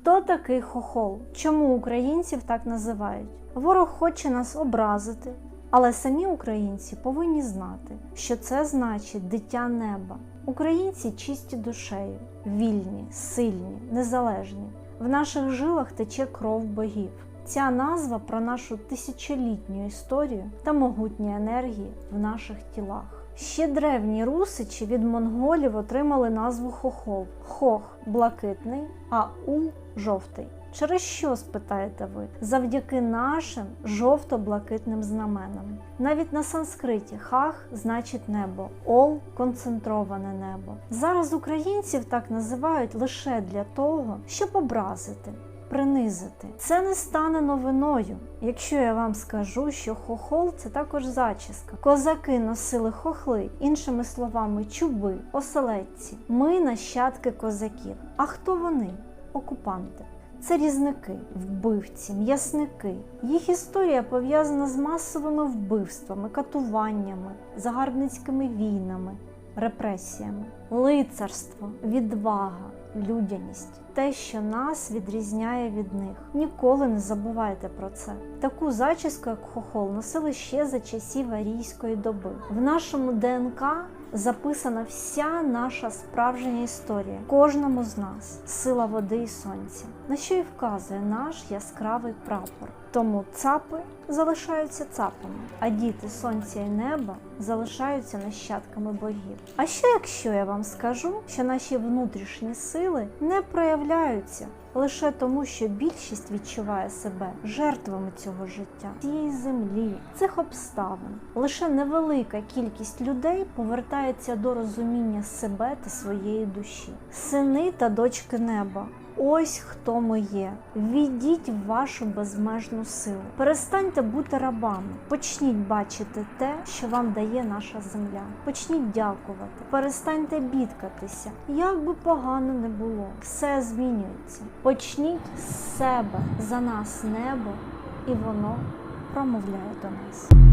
Хто такий хохол? Чому українців так називають? Ворог хоче нас образити, але самі українці повинні знати, що це значить дитя неба. Українці чисті душею, вільні, сильні, незалежні. В наших жилах тече кров богів. Ця назва про нашу тисячолітню історію та могутні енергії в наших тілах. Ще древні русичі від монголів отримали назву хохол. Хох блакитний, а ул жовтий. Через що спитаєте ви? Завдяки нашим жовто-блакитним знаменам. Навіть на санскриті хах значить небо, ол концентроване небо. Зараз українців так називають лише для того, щоб образити. Принизити це не стане новиною, якщо я вам скажу, що хохол це також зачіска. Козаки носили хохли, іншими словами, чуби, оселедці. Ми нащадки козаків. А хто вони? Окупанти. Це різники, вбивці, м'ясники. Їх історія пов'язана з масовими вбивствами, катуваннями, загарбницькими війнами, репресіями, лицарство, відвага, людяність те, що нас відрізняє від них. Ніколи не забувайте про це. Таку зачіску, як хохол, носили ще за часів арійської доби. В нашому ДНК записана вся наша справжня історія, кожному з нас, сила води і сонця, на що й вказує наш яскравий прапор. Тому цапи залишаються цапами, а діти сонця і неба залишаються нащадками богів. А що якщо я вам скажу, що наші внутрішні сили не проявляються лише тому, що більшість відчуває себе жертвами цього життя, цієї землі, цих обставин. Лише невелика кількість людей повертається до розуміння себе та своєї душі, сини та дочки неба. Ось хто ми є. Ввійдіть в вашу безмежну силу. Перестаньте бути рабами. Почніть бачити те, що вам дає наша земля. Почніть дякувати. Перестаньте бідкатися. Як би погано не було, все змінюється. Почніть з себе за нас небо, і воно промовляє до нас.